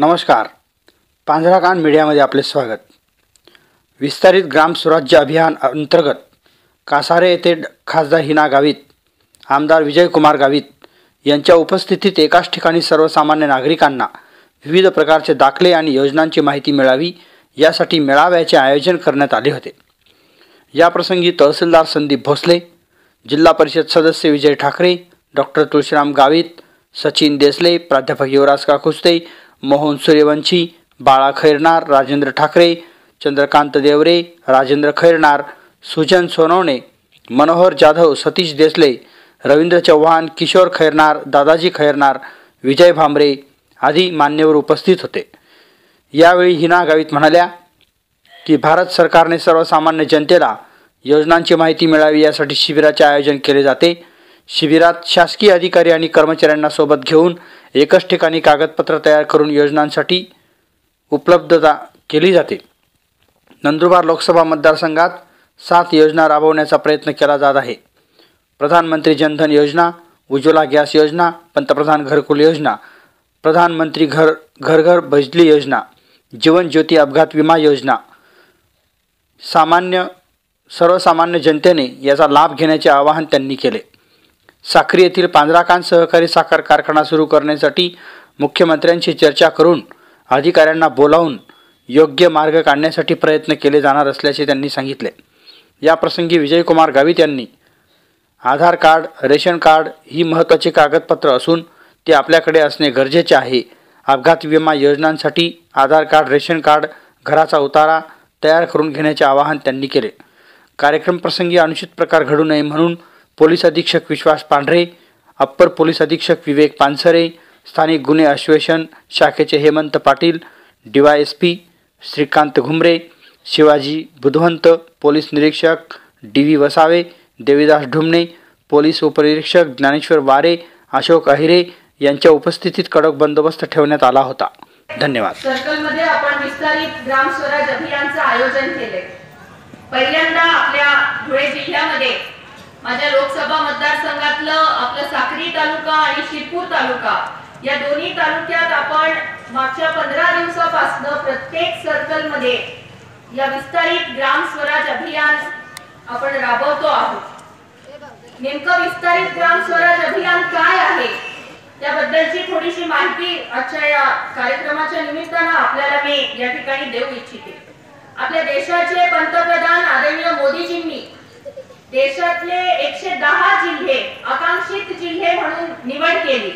नमस्कार. पांझराकांड मीडियामध्ये आपले स्वागत. विस्तारित ग्राम स्वराज्य अभियान अंतर्गत कासारे येथे खासदार हिना गावित आमदार विजयकुमार गावित यांच्या उपस्थितीत एकाच ठिकाणी सर्वसामान्य नागरिकांना विविध प्रकारचे दाखले आणि योजनांची माहिती मिळावी यासाठी मेळाव्याचे आयोजन करण्यात आले होते. याप्रसंगी तहसीलदार संदीप भोसले जिल्हा परिषद सदस्य विजय ठाकरे डॉक्टर तुळशीराम गावित सचिन देसले प्राध्यापक युवराज काकुस्ते मोहन सूर्यवंशी बाळा खैरनार राजेंद्र ठाकरे चंद्रकांत देवरे राजेंद्र खैरनार सुजन सोनवणे मनोहर जाधव सतीश देसले रवींद्र चव्हाण किशोर खैरनार दादाजी खैरनार विजय भांबरे आदी मान्यवर उपस्थित होते. यावेळी हिना गावित म्हणाल्या की भारत सरकारने सर्वसामान्य जनतेला योजनांची माहिती मिळावी यासाठी शिबिराचे आयोजन केले जाते. शिबिरात शासकीय अधिकारी आणि कर्मचाऱ्यांना सोबत घेऊन एकच ठिकाणी कागदपत्र तयार करून योजनांसाठी उपलब्धता केली जाते. नंदुरबार लोकसभा मतदारसंघात सात योजना राबवण्याचा प्रयत्न केला जात आहे. प्रधानमंत्री जनधन योजना उज्ज्वला गॅस योजना पंतप्रधान घरकुल योजना प्रधानमंत्री घर घर घर योजना जीवन ज्योती अपघात विमा योजना सामान्य सर्वसामान्य जनतेने याचा लाभ घेण्याचे आवाहन त्यांनी केले. साखरी येथील पांढराकांड सहकारी साखर कारखाना सुरू करण्यासाठी मुख्यमंत्र्यांशी चर्चा करून अधिकाऱ्यांना बोलावून योग्य मार्ग काढण्यासाठी प्रयत्न केले जाणार असल्याचे त्यांनी सांगितले. याप्रसंगी विजयकुमार गावित यांनी आधार कार्ड रेशन कार्ड ही महत्त्वाची कागदपत्र असून ते आपल्याकडे असणे गरजेचे आहे. अपघात विमा योजनांसाठी आधार कार्ड रेशन कार्ड घराचा उतारा तयार करून घेण्याचे आवाहन त्यांनी केले. कार्यक्रम प्रसंगी अनुचित प्रकार घडू नये म्हणून पोलीस अधीक्षक विश्वास पांढरे अप्पर पोलीस अधीक्षक विवेक पानसरे स्थानिक गुन्हे अन्वेषण शाखेचे Hemant Patil D Y S P Shrikant Ghumare Shivaji Budhwant police निरीक्षक D V Vasave Devidas Dhumane police उपनिरीक्षक ज्ञानेश्वर वारे अशोक अहिरे यांच्या उपस्थितीत कडक बंदोबस्त ठेवण्यात आला होता. धन्यवाद. सर्कलमध्ये आपण विस्तारित ग्राम स्वराज अभियानचं आयोजन केले पहिल्यांदा आपल्या धुळे जिल्ह्यामध्ये माझ्या लोकसभा मतदारसंघातलं आपलं साक्री तालुका आणि शिरपूर तालुका या दोन्ही तालुक्यात आपण मागच्या पंधरा दिवसापासून प्रत्येक सर्कलमध्ये या विस्तारित ग्राम स्वराज अभियान आपण राबवतो आहोत. नेमकं विस्तारित ग्राम स्वराज अभियान काय आहे? त्याबद्दलची थोडीशी माहिती आजच्या या कार्यक्रमाच्या निमित्तानं आपल्याला मी या ठिकाणी देऊ इच्छिते. आपल्या देशाचे पंतप्रधान आदरणीय मोदीजींनी देशातले एकशे दहा जिल्हे आकांक्षित जिल्हे म्हणून निवड केली.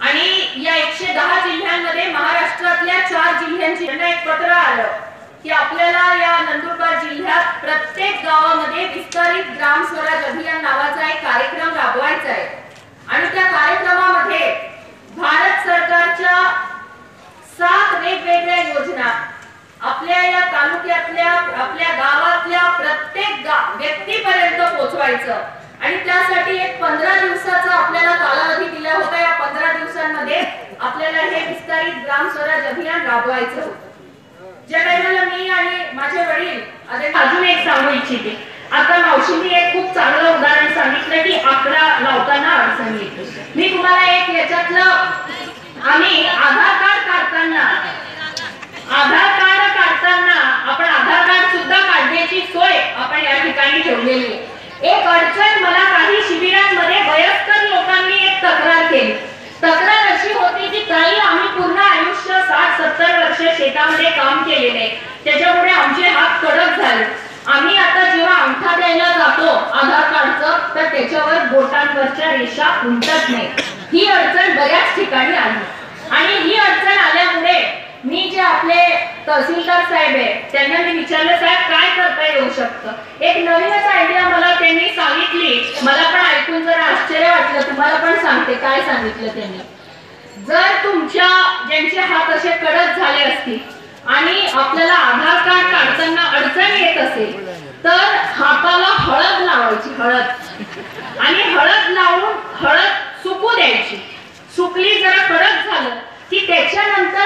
आणि या एकशे दहा जिल्ह्यांमध्ये महाराष्ट्रातल्या चार जिल्ह्यांची एक पत्र आलं. की आपल्याला या नंदुरबार जिल्ह्यात प्रत्येक गावामध्ये विस्तारित ग्राम स्वराज अभियान नावाचा एक कार्यक्रम राबवायचा आहे. आणि त्या कार्यक्रमामध्ये भारत सरकारच्या सात वेगवेगळ्या योजना आपल्या या तालुक्यातल्या आपल्या गावातल्या प्रत्येक गा- व्यक्तीपर्यंत पोहोचवायचं. आणि त्यासाठी एक पंधरा दिवसाचा आपल्याला कालावधी दिला होता. या पंधरा दिवसांमध्ये आपल्याला हे विस्तारित ग्राम स्वराज अभियान राबवायचं होतं. ज्या टायमाला मी आणि माझे वडील अजून एक सांगू इच्छिते. आता मावशींनी एक खूप चांगलं उदाहरण सांगितलं की आकडा लावताना अडचण येते मी तुम्हाला एक याच्यातलं आम्ही आधार कार्ड काढताना आधार कार्ड काढताना आपण आधार कार्ड सुद्धा काढण्याची सोय आपण या ठिकाणी एक अडचण मला काही शिबिरांमध्ये वयस्कर लोकांनी एक तक्रार केली. तक्रार अशी होती की ताई आम्ही पूर्ण आयुष्य साठ सत्तर वर्ष शेतामध्ये काम केलेले. त्याच्यामुळे आमचे हात कडक झाले. आम्ही आता जेव्हा अंगठा द्यायला जातो आधार कार्डचं तर त्याच्यावर बोटांवरच्या रेषा उमटत नाही. ही अडचण बऱ्याच ठिकाणी आली. आणि ही अडचण आल्यामुळे मी जे आपले तहसीलदार साहेब आहे. त्यांना मी विचारलं साहेब काय करता येऊ शकतं? एक नवीनच आयडिया मला त्यांनी सांगितली. मला पण ऐकून जर आश्चर्य वाटलं. तुम्हाला पण सांगते काय सांगितलं त्यांनी. जर तुमच्या ज्यांचे हात असे कडक झाले असतील आणि आपल्याला आधार कार्ड काढताना अडचण येत असेल तर हाताला हळद लावायची हळद. आणि हळद लावून हळद सुकू द्यायची. सुकली जरा कडक झालं की त्याच्यानंतर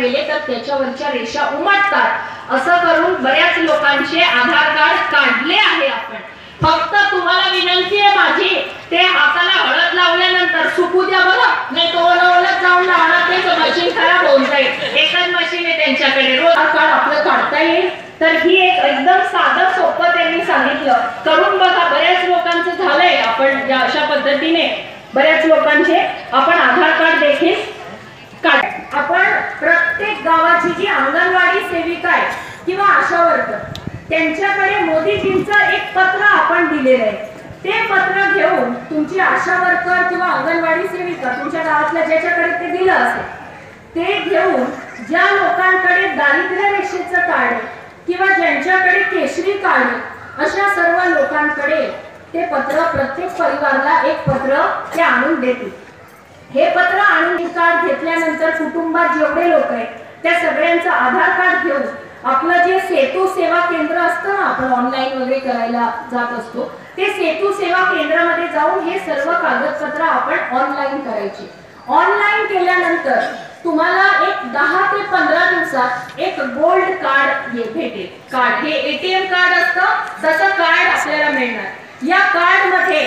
गेले तर त्याच्यावरच्या रेषा उमटतात. असं करून बऱ्याच लोकांचे आधार कार्ड काढले आहे आपण. फक्त तुम्हाला विनंती आहे माझी ते हाताला हळद लावल्यानंतर सुकू द्या बरं नाही तो ओलत जाऊन लावणार ते मशीन खराब होऊन जाईल. एकच मशीन आहे त्यांच्याकडे. रोज कार्ड आपलं काढता येईल. तर ही एक एकदम साधं सोपं त्यांनी सांगितलं. करून बघा बऱ्याच लोकांचं झालंय आपण अशा पद्धतीने बऱ्याच लोकांचे आपण आधार कार्ड देखील काढ गावाची जी अंगणवाडी सेविका आहे किंवा आशा वर्कर त्यांच्याकडे मोदीजींचं एक पत्र आपण दिलेलं आहे. ते पत्र घेऊन तुमची आशा वर्कर किंवा अंगणवाडी सेविका तुमच्या गावातल्या ज्याच्याकडे ते दिलं असेल ते घेऊन ज्या लोकांकडे दारिद्र्य रेषेचं कार्ड किंवा ज्यांच्याकडे केशरी कार्ड अशा सर्व लोकांकडे ते पत्र प्रत्येक परिवाराला एक पत्र ते आणून देतील. हे पत्र आणून कार्ड घेतल्यानंतर कुटुंबात जेवढे लोक आहेत त्या सगळ्यांचं आधार कार्ड घेऊन आपलं जे सेतू सेवा केंद्र असतं ना आपण ऑनलाईन वगैरे करायला जात असतो ते सेतू सेवा केंद्रामध्ये जाऊन हे सर्व कागदपत्र आपण ऑनलाईन करायची. ऑनलाईन केल्यानंतर तुम्हाला एक दहा ते पंधरा दिवसात एक गोल्ड कार्ड हे भेटेल. कार्ड हे एटीएम कार्ड असतं तसं कार्ड आपल्याला मिळणार. या कार्डमध्ये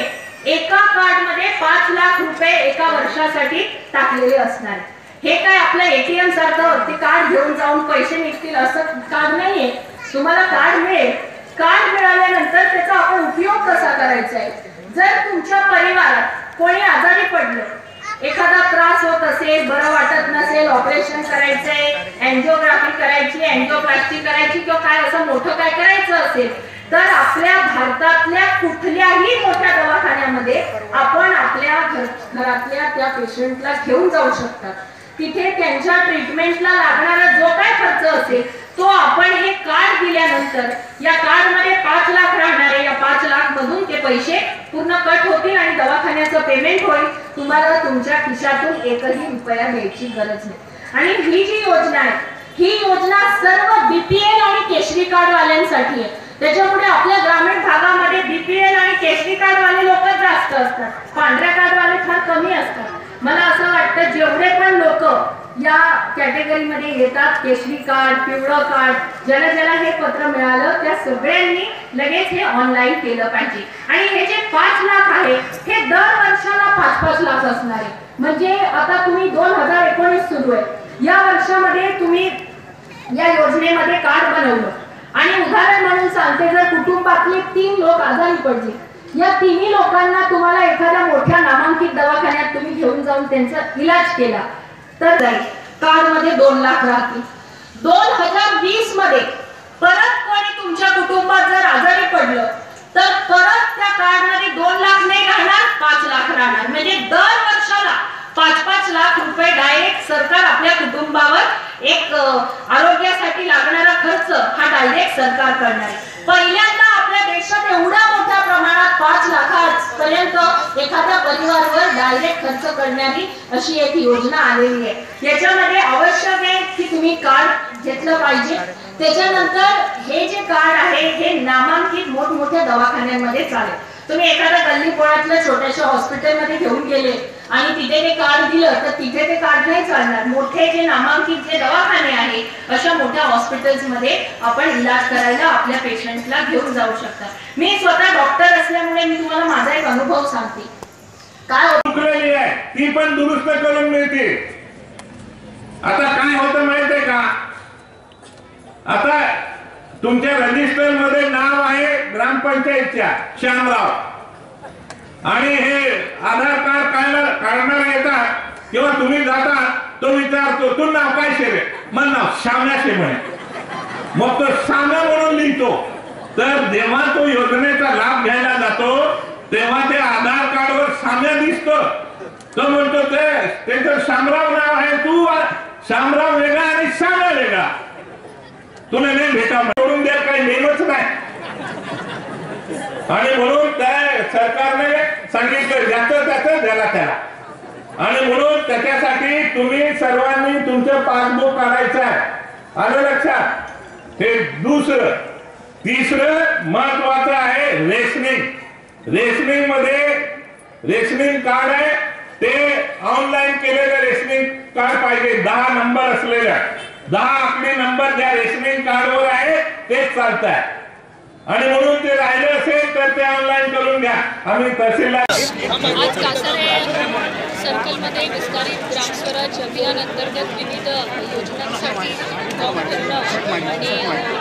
एका कार्डमध्ये पाच लाख रुपये एका वर्षासाठी टाकलेले असणार. हे काय आपलं एटीएम सारखं ते कार्ड घेऊन जाऊन पैसे निघतील असं कार्ड नाहीये. तुम्हाला कार्ड मिळेल. कार्ड मिळाल्यानंतर त्याचा आपण उपयोग कसा करायचा आहे? जर तुमच्या परिवारात कोणी आजारी पडलं एखादा त्रास होत असेल बरं वाटत नसेल ऑपरेशन करायचंय अँजिओग्राफी करायची अँजिओप्लास्टी करायची किंवा काय असं मोठं काय करायचं असेल तर आपल्या भारतातल्या कुठल्याही मोठ्या दवाखान्यामध्ये आपण आपल्या घर घरातल्या त्या पेशंटला घेऊन जाऊ शकतात. तिथे त्यांच्या ट्रीटमेंटला लागणारा जो काय खर्च असेल तो आपण हे कार्ड दिल्यानंतर या कार्डमध्ये पाच लाख राहणारे या पाच लाख मधून ते पैसे पूर्ण कट होतील आणि दवाखान्याचं पेमेंट होईल. तुम्हाला तुमच्या खिशातून एकही रुपया द्यायची गरज नाही. आणि ही जी योजना आहे ही योजना सर्व बीपीएल आणि केशरी कार्ड वाल्यांसाठी आहे. त्याच्यामुळे आपल्या ग्रामीण भागामध्ये बीपीएल आणि केशरी कार्ड वाले लोक जास्त असतात. पांढऱ्या कार्ड वाले फार कमी असतात. मला असं वाटतं जेवढे पण लोक या कॅटेगरीमध्ये येतात केशरी कार्ड पिवळं कार्ड ज्याला ज्याला हे पत्र मिळालं त्या सगळ्यांनी लगेच हे ऑनलाईन केलं पाहिजे. आणि हे जे पाच लाख आहे हे दर वर्षाला पाच पाच लाख असणार. आहे म्हणजे आता तुम्ही दोन हजार एकोणीस सुरू आहे. या वर्षामध्ये तुम्ही या योजनेमध्ये कार्ड बनवलं. आणि उदाहरण म्हणून सांगते जर कुटुंबातले तीन लोक आजारी पडले या तिन्ही लोकांना तुम्हाला एखाद्या मोठ्या नामांकित दवाखान्यात तुम्ही घेऊन जाऊन त्यांचा इलाज केला. तर जाईल. कार्डमध्ये दोन लाख राहतील. दोन हजार वीसमध्ये परत कोणी तुमच्या कुटुंबात जर आजारी पडलं तर परत त्या कार्डमध्ये दोन लाख नाही राहणार पाच लाख राहणार. म्हणजे दर वर्षाला पाच पाच लाख रुपये डायरेक्ट सरकार आपल्या कुटुंबावर एक आरोग्यासाठी लागणारा खर्च हा डायरेक्ट सरकार करणार पहिल्यांदा आपल्या देशात एवढ्या मोठ्या प्रमाणात पाच पर्यंत एखाद्या परिवारवर डायरेक्ट खर्च करणारी अशी एक योजना आलेली आहे. याच्यामध्ये आवश्यक आहे की तुम्ही कार्ड घेतलं पाहिजे. त्याच्यानंतर हे जे कार्ड आहे हे नामांकित मोठमोठ्या दवाखान्यांमध्ये चालेल. तुम्ही एखाद्या गल्लीपोळातल्या छोट्याशा हॉस्पिटलमध्ये घेऊन गेले आणि तिथे ते कार्ड दिलं तर तिथे ते कार्ड नाही चालणार. मोठे जे नामांकित जे दवाखाने आहे अशा मोठ्या हॉस्पिटल्समध्ये आपण इलाज करायला आपल्या पेशंटला घेऊन जाऊ शकता. मी स्वतः डॉक्टर असल्यामुळे मी तुम्हाला माझा एक अनुभव सांगते. काय आहे. ती पण दुरुस्त करून मिळते. आता काय होतं माहितीये का? आता तुमच्या रजिस्टरमध्ये नाव आहे ग्रामपंचायतच्या श्यामराव. आणि हे आधार कार्ड काढणार काढणार येतात किंवा तुम्ही जाता तो विचारतो तू नाव काय शेरे मग नाव श्याम्या शे म्हणे. मग तो श्याम्या म्हणून लिहितो. तर जेव्हा तो योजनेचा लाभ घ्यायला जातो तेव्हा ते आधार कार्डवर साम्या दिसतो. तो म्हणतो ते त्याचं शामराव नाव आहे तू शामराव वेगळा आणि श्याम्या वेगळा. तुला नाही भेटा सोडून द्या काही नेमच नाही. आणि म्हणून त्या सरकारने सांगितलं ज्याचं त्याचं द्याला त्याला आणि म्हणून त्याच्यासाठी तुम्ही सर्वांनी तुमचं पासबुक काढायचं आहे. आलं लक्षात? हे दुसरं तिसरं महत्वाचं आहे रेशनिंग. रेशनिंगमध्ये रेशनिंग कार्ड आहे. ते ऑनलाईन केलेलं रेशनिंग कार्ड पाहिजे. दहा नंबर असलेलं. दहा आकडे नंबर ज्या रेशनिंग कार्डवर आहे तेच चालत आहे आणि म्हणून ते राहिले असेल तर ते ऑनलाईन करून घ्या. आम्ही तहसीलदार आज कासारे सर्कलमध्ये विस्तारित ग्रामस्वराज अभियान अंतर्गत विविध योजनांसाठी आणि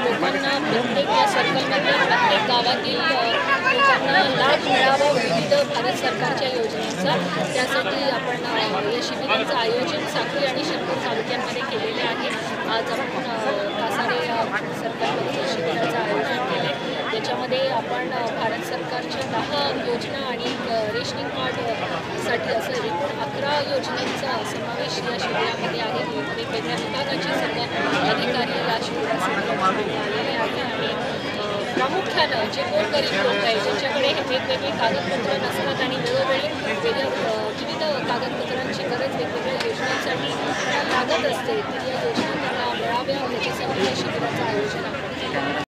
लोकांना प्रत्येक या सर्कलमध्ये प्रत्येक गावातील लोकांना लाभ मिळावा विविध भारत सरकारच्या योजनांचा. त्यासाठी आपण या शिबिरांचं आयोजन साखळी आणि शिरपूर तालुक्यांमध्ये केलेले आहे. आज आपण कासारे सर्कलमध्ये या शिबिराचं आयोजन केलं आहे याच्यामध्ये आपण अ, भारत सरकारच्या दहा योजना आणि रेशनिंग कार्डसाठी असं एकूण अकरा योजनांचा समावेश या शिबिरामध्ये आहे. वेगवेगळ्या विभागाचे सर्व अधिकारी या शिबिरासाठी आलेले आहेत आणि प्रामुख्यानं जे गोरगरीब लोक आहेत ज्यांच्याकडे हे वेगवेगळे कागदपत्र नसतात आणि वेळोवेळी वेगळ्या विविध कागदपत्रांची गरज वेगवेगळ्या योजनांसाठी लागत असते तर या योजना त्यांना मिळाव्या याच्यासाठी या शिबिराचं आयोजन आपण